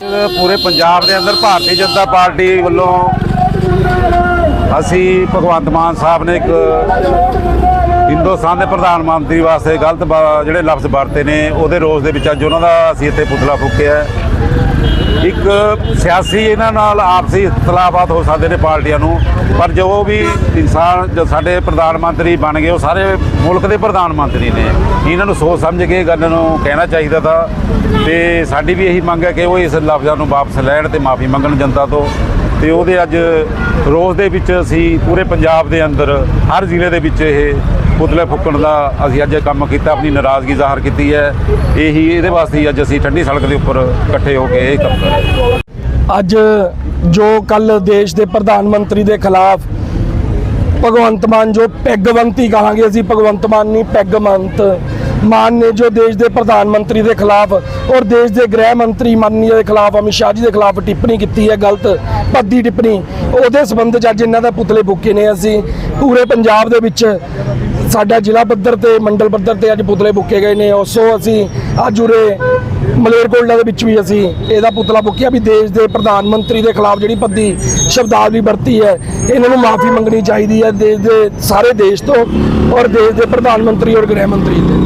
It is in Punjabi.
ਪੂਰੇ ਪੰਜਾਬ ਦੇ ਅੰਦਰ ਭਾਰਤੀ ਜਨਤਾ ਪਾਰਟੀ ਵੱਲੋਂ ਅਸੀਂ ਭਗਵੰਤ ਮਾਨ ਸਾਹਿਬ ਨੇ ਇੱਕ ਹਿੰਦੁਸਤਾਨ ਦੇ ਪ੍ਰਧਾਨ ਮੰਤਰੀ ਵਾਸਤੇ ਗਲਤ ਬ- ਜਿਹੜੇ ਲਫ਼ਜ਼ ਵਰਤੇ ਨੇ, ਉਹਦੇ ਰੋਸ ਦੇ ਵਿੱਚ ਅੱਜ ਉਹਨਾਂ ਦਾ ਅਸੀਂ ਇੱਥੇ ਪੁਤਲਾ ਫੂਕਿਆ ਇੱਕ ਸਿਆਸੀ ਇਹਨਾਂ ਨਾਲ ਆਪਸੀ ਇਖਤਲਾਫਾਤ ਹੋ ਸਕਦੇ ਨੇ ਪਾਰਟੀਆਂ ਨੂੰ, ਪਰ ਜੋ ਵੀ ਇਨਸਾਨ, ਜੋ ਸਾਡੇ ਪ੍ਰਧਾਨ ਮੰਤਰੀ ਬਣ ਗਏ, ਉਹ ਸਾਰੇ ਮੁਲਕ ਦੇ ਪ੍ਰਧਾਨ ਮੰਤਰੀ ਨੇ। ਇਹਨਾਂ ਨੂੰ ਸੋਚ ਸਮਝ ਕੇ ਇਹ ਗੱਲ ਨੂੰ ਕਹਿਣਾ ਚਾਹੀਦਾ ਤਾਂ, ਤੇ ਸਾਡੀ ਵੀ ਇਹੀ ਮੰਗ ਹੈ ਕਿ ਉਹ ਇਸ ਲਫ਼ਜ਼ਾਂ ਨੂੰ ਵਾਪਸ ਲੈਣ ਤੇ ਮਾਫੀ ਮੰਗਣ ਜਨਤਾ ਤੋਂ। ਤੇ ਉਹਦੇ ਅੱਜ ਰੋਜ਼ ਦੇ ਵਿੱਚ ਅਸੀਂ ਪੂਰੇ ਪੰਜਾਬ ਦੇ ਅੰਦਰ, ਹਰ ਜ਼ਿਲ੍ਹੇ ਦੇ ਵਿੱਚ ਇਹ ਪੁਤਲੇ ਫੁੱਕਣ ਦਾ ਅਸੀਂ ਅੱਜ ਇਹ ਕੰਮ ਕੀਤਾ, ਆਪਣੀ ਨਾਰਾਜ਼ਗੀ ਜ਼ਾਹਰ ਕੀਤੀ ਹੈ। ਇਹੀ ਇਹਦੇ ਵਾਸਤੇ ਹੀ ਅੱਜ ਅਸੀਂ ਠੰਡੀ ਸੜਕ ਦੇ ਉੱਪਰ ਇਕੱਠੇ ਹੋ ਕੇ ਇਹ ਕੰਮ ਕਰ ਰਹੇ ਅੱਜ ਜੋ ਕੱਲ ਦੇਸ਼ ਦੇ ਪ੍ਰਧਾਨ ਮੰਤਰੀ ਦੇ ਖਿਲਾਫ ਭਗਵੰਤ ਮਾਨ ਜੋ ਪੈਗਵੰਤੀ ਕਹਾਂਗੇ ਅਸੀਂ, ਭਗਵੰਤ ਮਾਨ ਨਹੀਂ ਪੈਗਵੰਤ ਮਾਨ ਨੇ ਜੋ ਦੇਸ਼ ਦੇ ਪ੍ਰਧਾਨ ਮੰਤਰੀ ਦੇ ਖਿਲਾਫ ਔਰ ਦੇਸ਼ ਦੇ ਗ੍ਰਹਿ ਮੰਤਰੀ ਮਾਨਨੀय ਦੇ ਖਿਲਾਫ, ਅਮਿਤ ਸ਼ਾਹ ਜੀ ਦੇ ਖਿਲਾਫ ਟਿੱਪਣੀ ਕੀਤੀ ਹੈ, ਗਲਤ ਭੱਦੀ ਟਿੱਪਣੀ, ਉਹਦੇ ਸਬੰਧ ਚ ਅੱਜ ਇਹਨਾਂ ਦਾ ਪੁਤਲੇ ਫੂਕੇ ਨੇ ਅਸੀਂ। ਪੂਰੇ ਪੰਜਾਬ ਦੇ ਵਿੱਚ ਸਾਡਾ ਜ਼ਿਲ੍ਹਾ ਪੱਧਰ ਤੇ, ਮੰਡਲ ਪੱਧਰ ਤੇ ਅੱਜ ਪੁਤਲੇ ਬੁੱਕੇ ਗਏ ਨੇ। ਉਸੋ ਅਸੀਂ ਅੱਜ ਉਰੇ ਮਲੇਰਕੋਟਲਾ ਦੇ ਵਿੱਚ ਵੀ ਅਸੀਂ ਇਹਦਾ ਪੁਤਲਾ ਬੁੱਕਿਆ ਵੀ ਦੇਸ਼ ਦੇ ਪ੍ਰਧਾਨ ਮੰਤਰੀ ਦੇ ਖਿਲਾਫ ਜਿਹੜੀ ਭੱਦੀ ਸ਼ਬਦਾਵਲੀ ਵਰਤੀ ਹੈ, ਇਹਨਾਂ ਨੂੰ ਮਾਫੀ ਮੰਗਣੀ ਚਾਹੀਦੀ ਹੈ ਦੇਸ਼ ਦੇ, ਸਾਰੇ ਦੇਸ਼ ਤੋਂ ਔਰ ਦੇਸ਼ ਦੇ ਪ੍ਰਧਾਨ ਮੰਤਰੀ ਔਰ ਗ੍ਰਹਿ ਮੰਤਰੀ ਤੋਂ।